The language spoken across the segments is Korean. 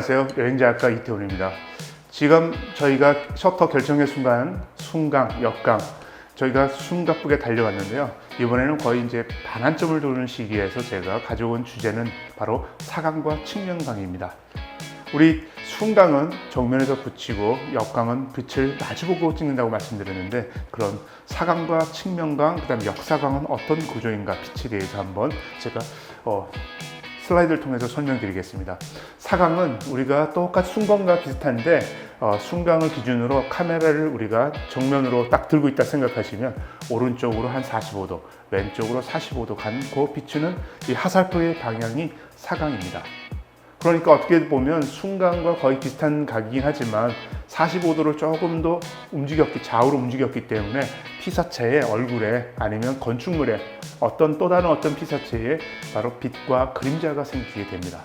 안녕하세요. 여행자학과 이태훈입니다. 지금 저희가 셔터 결정의 순간 순강, 역강 저희가 숨가쁘게 달려왔는데요. 이번에는 거의 이제 반환점을 도는 시기에서 제가 가져온 주제는 바로 사강과 측면강입니다. 우리 순강은 정면에서 붙이고 역강은 빛을 마주보고 찍는다고 말씀드렸는데 그런 사강과 측면강 그다음 역사강은 어떤 구조인가 빛에 대해서 한번 제가 어, 슬라이드를 통해서 설명드리겠습니다. 사강은 우리가 똑같이 순강과 비슷한데 어, 순강을 기준으로 카메라를 우리가 정면으로 딱 들고 있다 생각하시면 오른쪽으로 한 45도, 왼쪽으로 45도 간고 비추는 이 화살표의 방향이 사강입니다. 그러니까 어떻게 보면 순간과 거의 비슷한 각이긴 하지만 45도를 조금 더 움직였기 좌우로 움직였기 때문에 피사체의 얼굴에 아니면 건축물에 어떤 또 다른 어떤 피사체에 바로 빛과 그림자가 생기게 됩니다.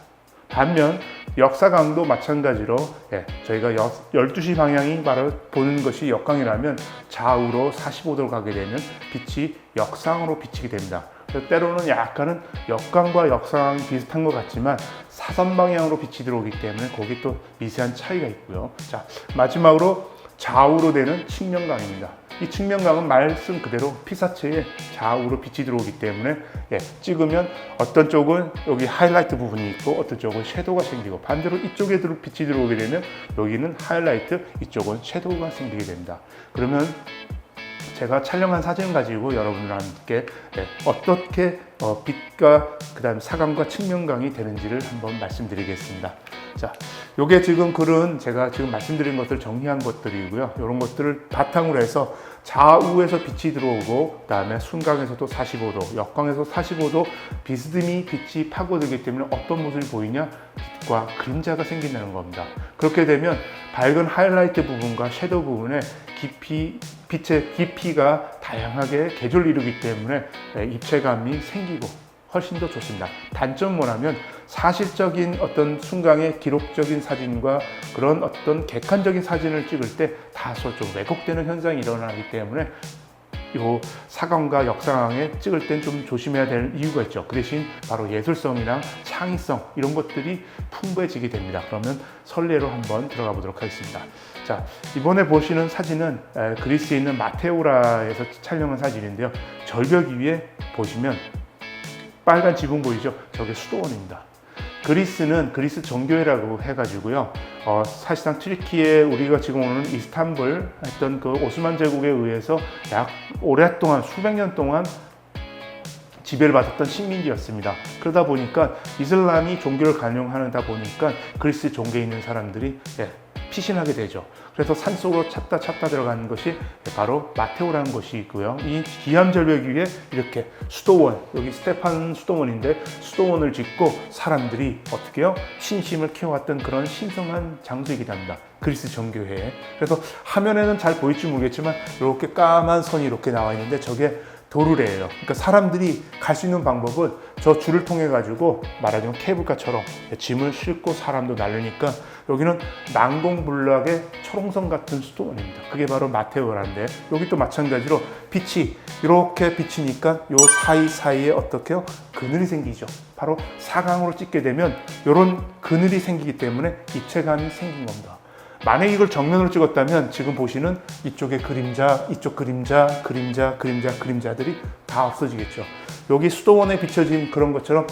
반면 역사강도 마찬가지로 예, 저희가 12시 방향이 바로 보는 것이 역강이라면 좌우로 45도로 가게 되면 빛이 역상으로 비치게 됩니다. 때로는 약간은 역광과 역상이 비슷한 것 같지만 사선 방향으로 빛이 들어오기 때문에 거기 또 미세한 차이가 있고요. 자 마지막으로 좌우로 되는 측면광입니다. 이 측면광은 말씀 그대로 피사체에 좌우로 빛이 들어오기 때문에 예, 찍으면 어떤 쪽은 여기 하이라이트 부분이 있고 어떤 쪽은 섀도우가 생기고 반대로 이쪽에 빛이 들어오게 되면 여기는 하이라이트 이쪽은 섀도우가 생기게 됩니다. 그러면 제가 촬영한 사진 가지고 여러분과 함께 네, 어떻게 어, 빛과 그다음 사광과 측면광이 되는지를 한번 말씀드리겠습니다. 자, 요게 지금 글은 제가 지금 말씀드린 것들 정리한 것들이고요. 이런 것들을 바탕으로 해서 좌우에서 빛이 들어오고 그다음에 순광에서도 45도, 역광에서 45도 비스듬히 빛이 파고들기 때문에 어떤 모습이 보이냐? 빛과 그림자가 생긴다는 겁니다. 그렇게 되면 밝은 하이라이트 부분과 섀도우 부분에 깊이 빛의 깊이가 다양하게 개조를 이루기 때문에 입체감이 생 기고 훨씬 더 좋습니다. 단점 뭐냐면 사실적인 어떤 순간의 기록적인 사진과 그런 어떤 객관적인 사진을 찍을 때 다소 좀 왜곡되는 현상이 일어나기 때문에 요 사강과 역사강에 찍을 땐 좀 조심해야 될 이유가 있죠. 그 대신 바로 예술성이랑 창의성 이런 것들이 풍부해지게 됩니다. 그러면 설례로 한번 들어가 보도록 하겠습니다. 자, 이번에 보시는 사진은 그리스에 있는 마테오라에서 촬영한 사진인데요. 절벽 위에 보시면 빨간 지붕 보이죠? 저게 수도원입니다. 그리스는 그리스 정교회라고 해가지고요. 어, 사실상 트리키에 우리가 지금 오는 이스탄불 했던 그 오스만 제국에 의해서 약 오랫동안 수백 년 동안 지배를 받았던 식민지였습니다. 그러다 보니까 이슬람이 종교를 관용하다 보니까 그리스 종교에 있는 사람들이 예, 피신하게 되죠. 그래서 산속으로 찾다 찾다 들어가는 것이 바로 마테오라는 것이 있고요. 이 기암 절벽 위에 이렇게 수도원, 여기 스테판 수도원인데 수도원을 짓고 사람들이 어떻게요? 신심을 키워왔던 그런 신성한 장소이기도 합니다. 그리스 정교회에. 그래서 화면에는 잘 보일지 모르겠지만 이렇게 까만 선이 이렇게 나와 있는데 저게 도르래예요. 그러니까 사람들이 갈 수 있는 방법은 저 줄을 통해 가지고 말하자면 케이블카처럼 짐을 싣고 사람도 날르니까 여기는 난공불락의 초롱성 같은 수도원입니다. 그게 바로 마테오라는데 여기 또 마찬가지로 빛이 이렇게 비치니까 요 사이사이에 어떻게요? 그늘이 생기죠. 바로 사강으로 찍게 되면 이런 그늘이 생기기 때문에 입체감이 생긴 겁니다. 만약 이걸 정면으로 찍었다면 지금 보시는 이쪽의 그림자, 이쪽 그림자, 그림자, 그림자, 그림자들이 다 없어지겠죠. 여기 수도원에 비춰진 그런 것처럼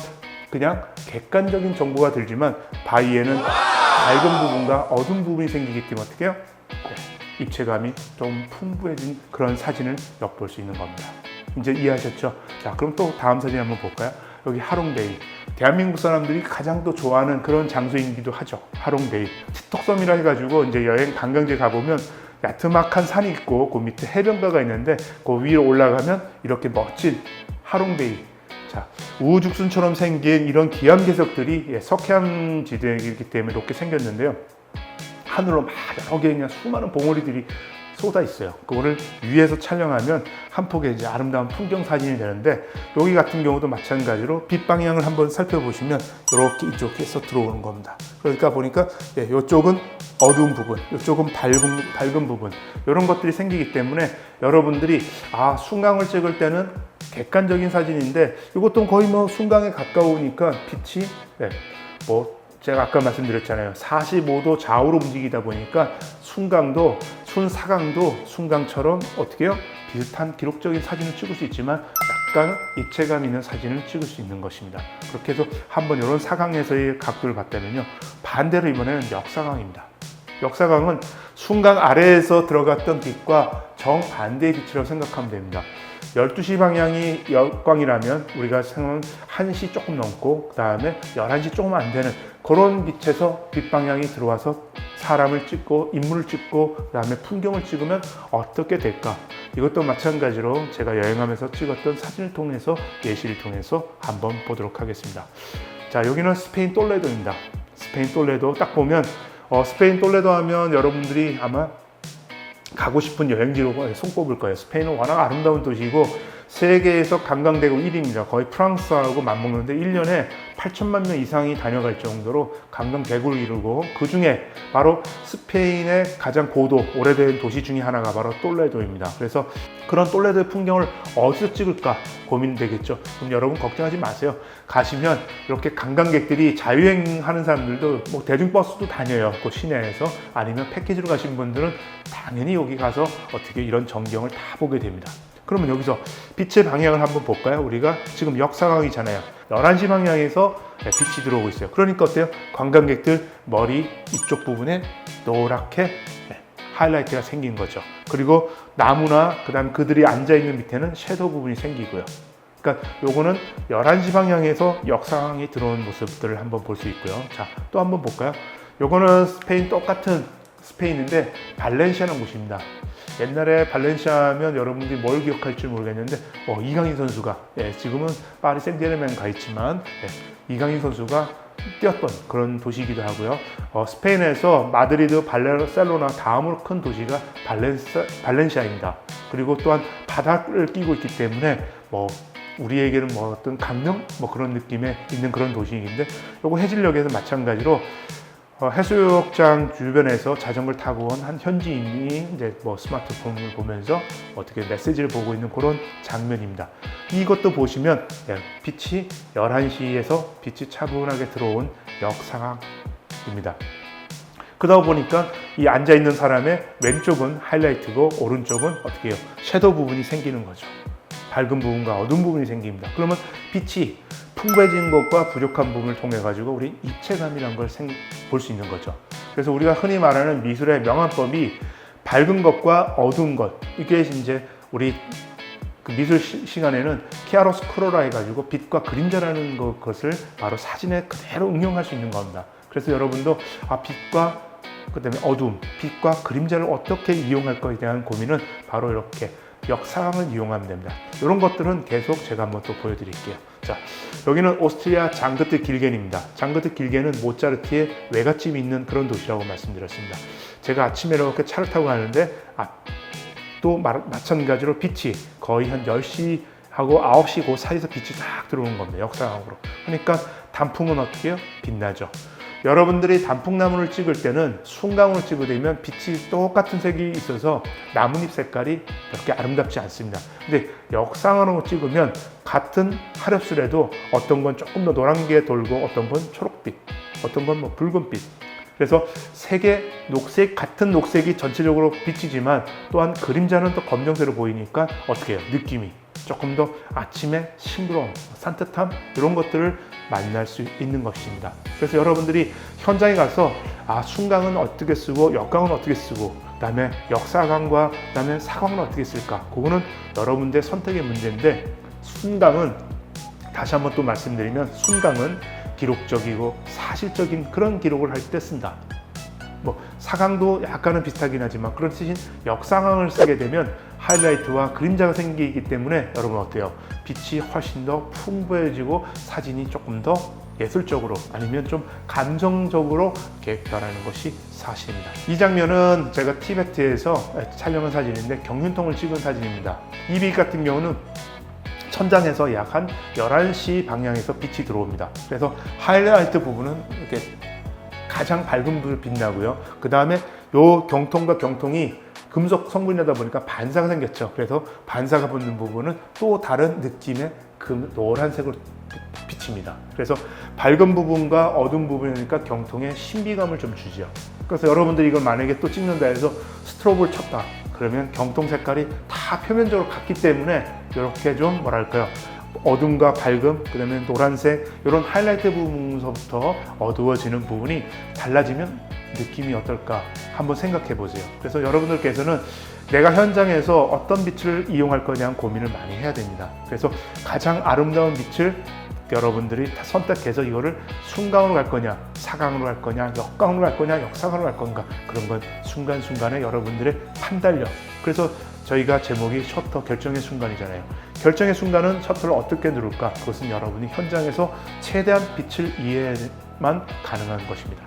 그냥 객관적인 정보가 들지만 바위에는 밝은 부분과 어두운 부분이 생기기 때문에 어떻게 해요? 네, 입체감이 좀 풍부해진 그런 사진을 엿볼 수 있는 겁니다. 이제 이해하셨죠? 자, 그럼 또 다음 사진 한번 볼까요? 여기 하롱베이. 대한민국 사람들이 가장 또 좋아하는 그런 장소이기도 하죠. 하롱베이. 치톡섬이라 해가지고 이제 여행 관광지 가보면 야트막한 산이 있고 그 밑에 해변가가 있는데 그 위로 올라가면 이렇게 멋진 하롱베이 자, 우후죽순처럼 생긴 이런 기암괴석들이 예, 석회암 지대이기 때문에 이렇게 생겼는데요. 하늘로 막 여러 개 그냥 수많은 봉우리들이 쏟아 있어요. 그거를 위에서 촬영하면 한 폭의 이제 아름다운 풍경 사진이 되는데 여기 같은 경우도 마찬가지로 빛 방향을 한번 살펴보시면 이렇게 이쪽에서 들어오는 겁니다. 그러니까 보니까 예, 이쪽은 어두운 부분, 이쪽은 밝은, 밝은 부분 이런 것들이 생기기 때문에 여러분들이 아 순강을 찍을 때는 객관적인 사진인데 이것도 거의 뭐 순강에 가까우니까 빛이 네, 뭐 제가 아까 말씀드렸잖아요. 45도 좌우로 움직이다 보니까 순강도 순사강도 순강처럼 어떻게 요 비슷한 기록적인 사진을 찍을 수 있지만 약간 입체감 있는 사진을 찍을 수 있는 것입니다. 그렇게 해서 한번 이런 사강에서의 각도를 봤다면요. 반대로 이번에는 역사강입니다. 역사강은 순강 아래에서 들어갔던 빛과 정반대의 빛이라고 생각하면 됩니다. 12시 방향이 역광이라면 우리가 생각하는 1시 조금 넘고 그 다음에 11시 조금 안 되는 그런 빛에서 빛 방향이 들어와서 사람을 찍고 인물을 찍고 그 다음에 풍경을 찍으면 어떻게 될까? 이것도 마찬가지로 제가 여행하면서 찍었던 사진을 통해서 예시를 통해서 한번 보도록 하겠습니다. 자 여기는 스페인 똘레도입니다. 스페인 똘레도 딱 보면 어, 스페인 똘레도 하면 여러분들이 아마 가고 싶은 여행지로 손꼽을 거예요. 스페인은 워낙 아름다운 도시고 세계에서 관광대국 1위입니다. 거의 프랑스하고 맞먹는데 1년에 8천만 명 이상이 다녀갈 정도로 관광 대국을 이루고 그 중에 바로 스페인의 가장 고도 오래된 도시 중에 하나가 바로 똘레도입니다. 그래서 그런 똘레도의 풍경을 어디서 찍을까 고민되겠죠. 그럼 여러분 걱정하지 마세요. 가시면 이렇게 관광객들이 자유행하는 사람들도 뭐 대중버스도 다녀요. 그 시내에서 아니면 패키지로 가신 분들은 당연히 여기 가서 어떻게 이런 전경을 다 보게 됩니다. 그러면 여기서 빛의 방향을 한번 볼까요? 우리가 지금 역상황이잖아요. 11시 방향에서 빛이 들어오고 있어요. 그러니까 어때요? 관광객들 머리 이쪽 부분에 노랗게 하이라이트가 생긴 거죠. 그리고 나무나 그다음 그들이 앉아 있는 밑에는 섀도우 부분이 생기고요. 그러니까 요거는 11시 방향에서 역상황이 들어온 모습들을 한번 볼 수 있고요. 자, 또 한번 볼까요? 요거는 스페인 똑같은 스페인인데 발렌시아는 곳입니다. 옛날에 발렌시아면 여러분들이 뭘 기억할지 모르겠는데 어, 이강인 선수가 예, 지금은 파리 생제르맹 가 있지만 예, 이강인 선수가 뛰었던 그런 도시이기도 하고요. 어, 스페인에서 마드리드, 발레셀로나 다음으로 큰 도시가 발렌시, 발렌시아입니다. 그리고 또한 바다를 끼고 있기 때문에 뭐 우리에게는 뭐 어떤 강릉 뭐 그런 느낌의 있는 그런 도시인데 요거 해질녘에서 마찬가지로 어, 해수욕장 주변에서 자전거를 타고 온 한 현지인이 이제 뭐 스마트폰을 보면서 어떻게 메시지를 보고 있는 그런 장면입니다. 이것도 보시면 예, 빛이 11시에서 빛이 차분하게 들어온 역상황입니다. 그러다 보니까 이 앉아 있는 사람의 왼쪽은 하이라이트고 오른쪽은 어떻게 해요? 섀도우 부분이 생기는 거죠. 밝은 부분과 어두운 부분이 생깁니다. 그러면 빛이 풍부해진 것과 부족한 부분을 통해 가지고 우리 입체감이라는 걸 볼 수 있는 거죠. 그래서 우리가 흔히 말하는 미술의 명암법이 밝은 것과 어두운 것 이게 이제 우리 그 미술 시, 간에는 키아로스 크로라 해가지고 빛과 그림자라는 것을 바로 사진에 그대로 응용할 수 있는 겁니다. 그래서 여러분도 아 빛과 그다음에 어둠, 빛과 그림자를 어떻게 이용할 거에 대한 고민은 바로 이렇게 역상을 이용하면 됩니다. 이런 것들은 계속 제가 한번 또 보여드릴게요. 자, 여기는 오스트리아 장그트 길겐입니다. 장그트 길겐은 모차르트의 외갓집이 있는 그런 도시라고 말씀드렸습니다. 제가 아침에 이렇게 차를 타고 가는데 아, 또 마, 마찬가지로 빛이 거의 한 10시 하고 9시 그 사이에서 빛이 딱 들어오는 겁니다. 역상으로. 그러니까 단풍은 어떻게 해요? 빛나죠. 여러분들이 단풍나무를 찍을 때는 순강으로 찍어되면 빛이 똑같은 색이 있어서 나뭇잎 색깔이 그렇게 아름답지 않습니다. 근데 역상으로 찍으면 같은 하렵술에도 어떤 건 조금 더 노란 게 돌고 어떤 건 초록빛, 어떤 건 뭐 붉은빛. 그래서 색의 녹색 같은 녹색이 전체적으로 비치지만 또한 그림자는 또 검정색으로 보이니까 어떻게 해요? 느낌이 조금 더 아침에 싱그러움, 산뜻함 이런 것들을 만날 수 있는 것입니다. 그래서 여러분들이 현장에 가서 아 순강은 어떻게 쓰고 역강은 어떻게 쓰고 그다음에 역사강과 그다음에 사강은 어떻게 쓸까? 그거는 여러분들의 선택의 문제인데 순강은 다시 한번 또 말씀드리면 순강은 기록적이고 사실적인 그런 기록을 할 때 쓴다. 뭐 사강도 약간은 비슷하긴 하지만 그런 뜻인 역상황을 쓰게 되면 하이라이트와 그림자가 생기기 때문에 여러분 어때요? 빛이 훨씬 더 풍부해지고 사진이 조금 더 예술적으로 아니면 좀 감정적으로 이렇게 변하는 것이 사실입니다. 이 장면은 제가 티베트에서 촬영한 사진인데 경륜통을 찍은 사진입니다. 이 빛 같은 경우는 천장에서 약 한 11시 방향에서 빛이 들어옵니다. 그래서 하이라이트 부분은 이렇게 가장 밝은 불 빛나고요. 그 다음에 요 경통과 경통이 금속 성분이다 보니까 반사가 생겼죠. 그래서 반사가 붙는 부분은 또 다른 느낌의 그 노란색으로 빛입니다. 그래서 밝은 부분과 어두운 부분이니까 경통에 신비감을 좀 주죠. 그래서 여러분들이 이걸 만약에 또 찍는다 해서 스트로브를 쳤다. 그러면 경통 색깔이 다 표면적으로 같기 때문에 이렇게 좀 뭐랄까요. 어둠과 밝음, 그 다음에 노란색 이런 하이라이트 부분서부터 어두워지는 부분이 달라지면 느낌이 어떨까 한번 생각해 보세요. 그래서 여러분들께서는 내가 현장에서 어떤 빛을 이용할 거냐는 고민을 많이 해야 됩니다. 그래서 가장 아름다운 빛을 여러분들이 다 선택해서 이거를 순강으로 갈 거냐, 사강으로 갈 거냐, 역강으로 갈 거냐, 역사강으로 갈 건가 그런 건 순간순간에 여러분들의 판단력. 그래서 저희가 제목이 셔터 결정의 순간이잖아요. 결정의 순간은 셔터를 어떻게 누를까? 그것은 여러분이 현장에서 최대한 빛을 이해만 가능한 것입니다.